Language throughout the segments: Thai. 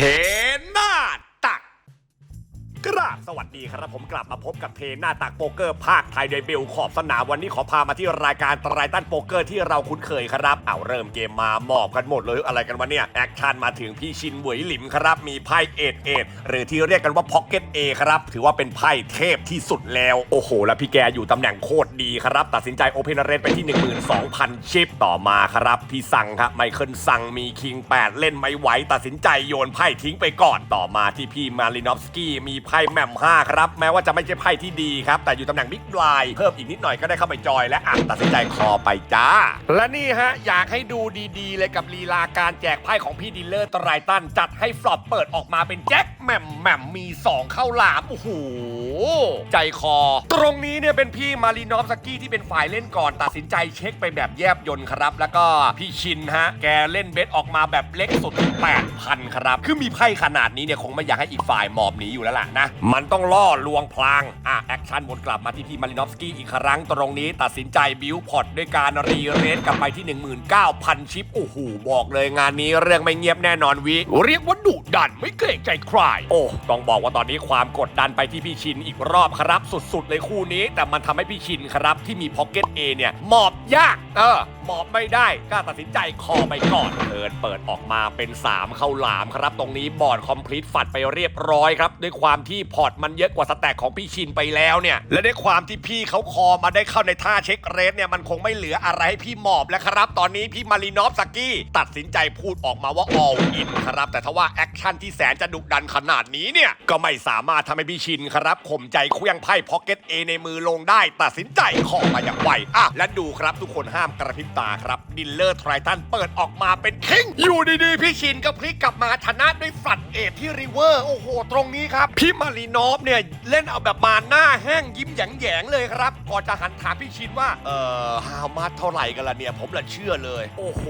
เทหน้าตักกราบ สวัสดีครับผมกลับมาพบกับเทหน้าตักโป๊กเกอร์ภาคไทยโดยเบลขอบสนามวันนี้ขอพามาที่รายการไตรตันโป๊กเกอร์ที่เราคุ้นเคยครับเอาเริ่มเกมมาหมอบกันหมดเลยอะไรกันวะเนี่ยแอคชั่นมาถึงพี่ชินหวยหลิมครับ มีไพ่เอ็ดเอ็ดหรือที่เรียกกันว่าพ็อกเก็ตเอครับถือว่าเป็นไพ่เทพที่สุดแล้วโอ้โห แล้วพี่แกอยู่ตำแหน่งโคตรดีครับ ตัดสินใจโอเพนเรสไปที่ 12,000 ชิปต่อมาครับพี่สั่งครับไมเคิลสั่งมีคิง 8 เล่นไม่ไหวตัดสินใจโยนไพ่ทิ้งไปก่อนต่อมาที่พี่มารินอฟสกี้มีไพ่แมม5 ครับ แม้ว่าจะไม่ใช่ไพ่ที่ดีครับ แต่อยู่ตำแหน่งบิ๊กบลายเพิ่มอีกนิดหน่อยก็ได้เข้าไปจอยและอะตัดสินใจคอไปจ้า และนี่ฮะ อยากให้ดูดีๆ เลยกับลีลาการแจกไพ่ของพี่ดีลเลอร์ไตรตัน จัดให้ฟลอปเปิดออกมาเป็นแจ็คแหม่มแหม่มมี 2 เข้าหลามโอ้โหใจคอ ตรงนี้เนี่ยเป็นพี่มารีนอฟสกี้ที่เป็นฝ่ายเล่นก่อน ตัดสินใจเช็คไปแบบแยบยนครับ แล้วก็พี่ชินฮะแกเล่นเบสออกมาแบบเล็กสุด8,000 ครับ คือมีไพ่ขนาดนี้เนี่ยคงไม่อยากให้อีกฝ่ายหมอบหนีอยู่แล้วล่ะนะมันต้องล่อลวงพลาง อะ แอคชั่นวนกลับมาที่พี่มารินอฟสกี้อีกครั้งตรงนี้ ตัดสินใจบิวพอร์ตด้วยการรีเรทกลับไปที่ 19,000 ชิป โอ้โห บอกเลยงานนี้เรื่องไม่เงียบแน่นอนวิ เรียกว่าดุดันไม่เกรงใจใคร โอ้ต้องบอกว่าตอนนี้ความกดดันไปที่พี่ชินอีกรอบครับสุดๆเลยคู่นี้ แต่มันทำให้พี่ชินครับที่มีพ็อกเก็ตเอเนี่ยหมอบยาก เออหมอบไม่ได้ก็ตัดสินใจคอไปก่อนเทิร์นเปิดออกมาเป็น 3 เข้าหลามครับ ตรงนี้บอร์ดคอมพลีทฝัดไปเรียบร้อยครับ ด้วยความที่พอร์ตมันเยอะกว่าสแต็กของพี่ชินไปแล้วเนี่ย และด้วยความที่พี่เขาคอมาได้เข้าในท่าเช็คเรสเนี่ยมันคงไม่เหลืออะไรให้พี่หมอบแล้วครับ ตอนนี้พี่มารีนอฟสกี้ตัดสินใจพูดออกมาว่า all in ครับ แต่ถ้าว่าแอคชั่นที่แสนจะดุดันขนาดนี้เนี่ยก็ไม่สามารถทำให้พี่ชินครับข่มใจเคลื่องไพ่พ็อกเก็ตเอในมือลงได้ ตัดสินใจขอมาอย่างไวอะและดูครับทุกคนห้ามกระพริบตาครับดิลเลอร์ไทรตันเปิดออกมาเป็นคิงอยู่ดีๆพี่ชินก็พลิกกลับมาชนะด้วยฝัดเอทที่ริเวอร์โอ้โหตรงนี้ครับพี่มารีนอฟเนี่ยเล่นเอาแบบมาหน้าแห้งยิ้มแหยงๆเลยครับ ก่อนจะหันถามพี่ชินว่า เออฮาวมาเท่าไหร่กันล่ะเนี่ย ผมละเชื่อเลย โอ้โห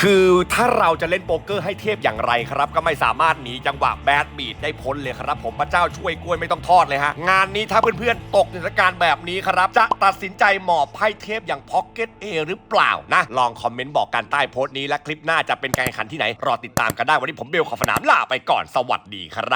คือถ้าเราจะเล่นโป๊กเกอร์ให้เทพอย่างไรครับ ก็ไม่สามารถหนีจังหวะแบดบีดได้พ้นเลยครับ ผมพระเจ้าช่วยกล้วยไม่ต้องทอดเลยฮะ งานนี้ถ้าเพื่อนๆ ตกในสถานการณ์แบบนี้ครับ จะตัดสินใจหมอบไพ่เทพอย่างพ็อกเก็ตเอหรือเปล่านะ ลองคอมเมนต์บอกกันใต้โพสต์นี้และคลิปหน้าจะเป็นการแข่งขันที่ไหนรอติดตามกันได้วันนี้ผมเบลขอฟนามลาไปก่อนสวัสดีครับ